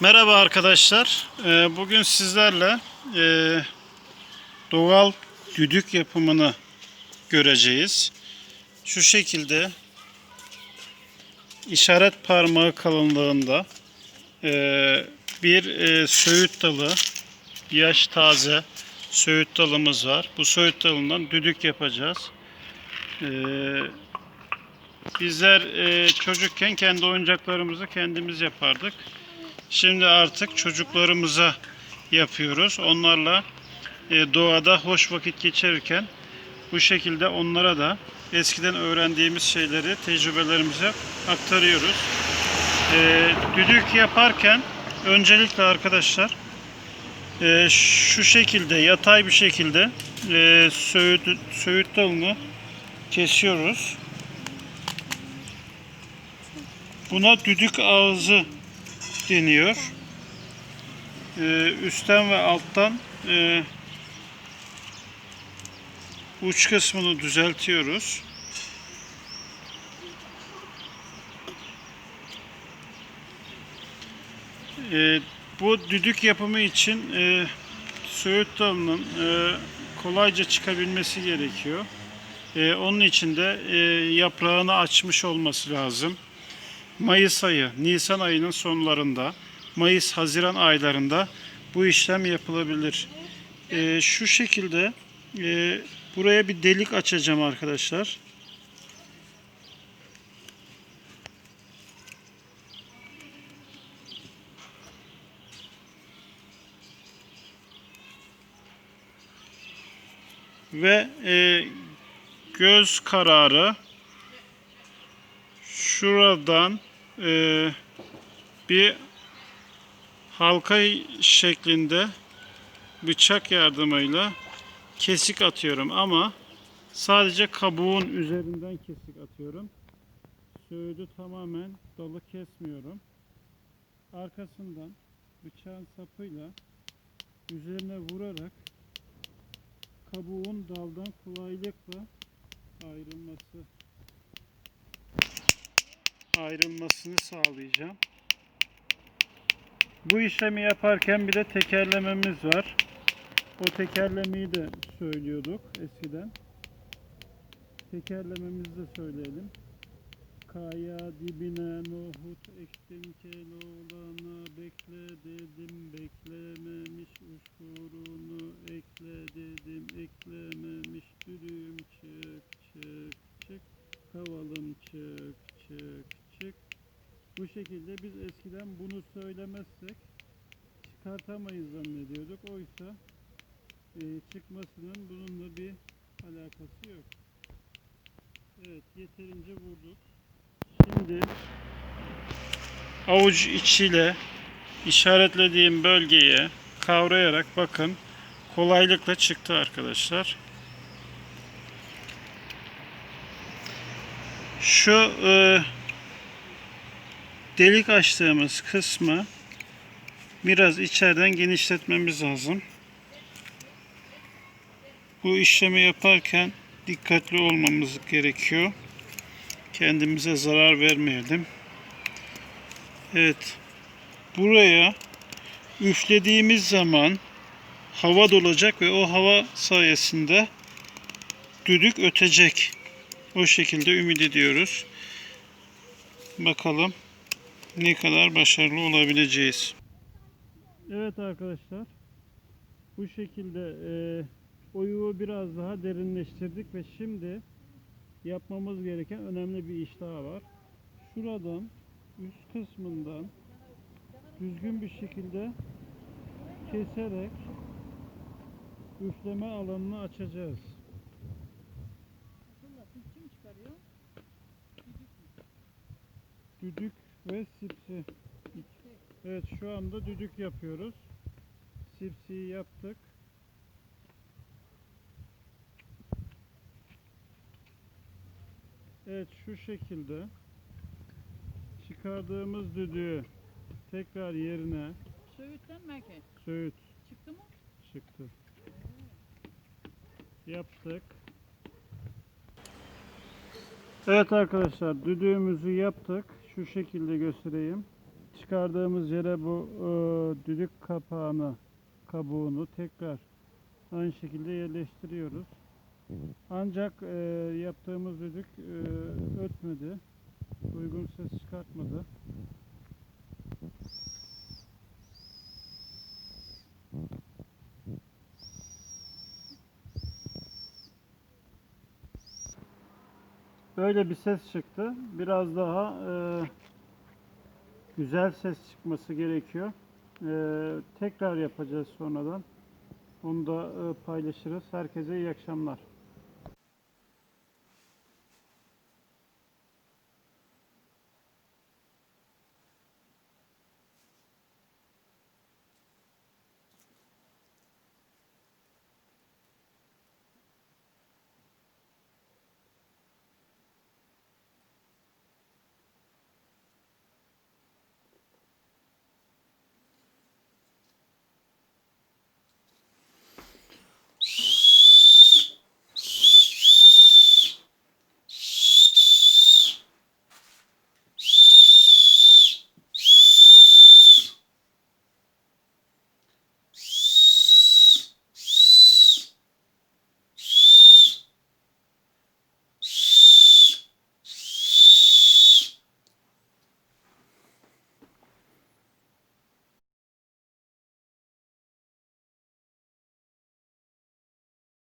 Merhaba arkadaşlar. Ee, Bugün sizlerle e, doğal düdük yapımını göreceğiz. Şu şekilde işaret parmağı kalınlığında e, bir e, söğüt dalı, yaş taze söğüt dalımız var. Bu söğüt dalından düdük yapacağız. Bizler çocukken kendi oyuncaklarımızı kendimiz yapardık. Şimdi artık çocuklarımıza yapıyoruz. Onlarla e, doğada hoş vakit geçirirken bu şekilde onlara da eskiden öğrendiğimiz şeyleri, tecrübelerimize aktarıyoruz. E, düdük yaparken öncelikle arkadaşlar e, şu şekilde yatay bir şekilde söğüt, söğüt dalını kesiyoruz. Buna düdük ağzı deniyor. Ee, üstten ve alttan e, uç kısmını düzeltiyoruz. Ee, bu düdük yapımı için e, söğüt dalının e, kolayca çıkabilmesi gerekiyor. E, onun için de e, yaprağını açmış olması lazım. Mayıs ayı, Nisan ayının sonlarında, Mayıs-Haziran aylarında bu işlem yapılabilir. Ee, şu şekilde e, buraya bir delik açacağım arkadaşlar. Ve e, göz kararı şuradan e, bir halka şeklinde bıçak yardımıyla kesik atıyorum ama sadece kabuğun üzerinden kesik atıyorum. Söğüdü tamamen dalı kesmiyorum. Arkasından bıçağın sapıyla üzerine vurarak kabuğun daldan kolaylıkla ayrılması ayrılmasını sağlayacağım. Bu işlemi yaparken bir de tekerlememiz var. O tekerlemeyi de söylüyorduk eskiden. Tekerlememizi de söyleyelim. Kaya dibine nohut ektim keloğlana bekle dedim beklememiş uçkurunu ekle dedim eklememiş dürüm çık çık çık kavalım çık çık bu şekilde biz eskiden bunu söylemezsek çıkartamayız zannediyorduk. Oysa e, çıkmasının bununla bir alakası yok. Evet yeterince vurduk. Şimdi avuç içiyle işaretlediğim bölgeye kavrayarak bakın kolaylıkla çıktı arkadaşlar. Şu e, delik açtığımız kısmı biraz içeriden genişletmemiz lazım. Bu işlemi yaparken dikkatli olmamız gerekiyor. Kendimize zarar vermeyelim. Evet. Buraya üflediğimiz zaman hava dolacak ve o hava sayesinde düdük ötecek. O şekilde ümit ediyoruz. Bakalım ne kadar başarılı olabileceğiz. Evet arkadaşlar. Bu şekilde e, oyuğu biraz daha derinleştirdik ve şimdi yapmamız gereken önemli bir iş daha var. Şuradan üst kısmından düzgün bir şekilde keserek üfleme alanını açacağız. Kim çıkarıyor? Düdük ve sipsi. Evet şu anda düdük yapıyoruz. Sipsiyi yaptık. Evet şu şekilde çıkardığımız düdüğü tekrar yerine Söğütten merkez. söğüt Çıktı mı? çıktı. Yaptık. Evet arkadaşlar düdüğümüzü yaptık. Şu şekilde göstereyim. çıkardığımız yere bu e, düdük kapağını, kabuğunu tekrar aynı şekilde yerleştiriyoruz. Ancak e, yaptığımız düdük e, ötmedi. Uygun ses çıkartmadı. Böyle bir ses çıktı. Biraz daha e, güzel ses çıkması gerekiyor. E, tekrar yapacağız sonradan. Onu da e, paylaşırız. Herkese iyi akşamlar.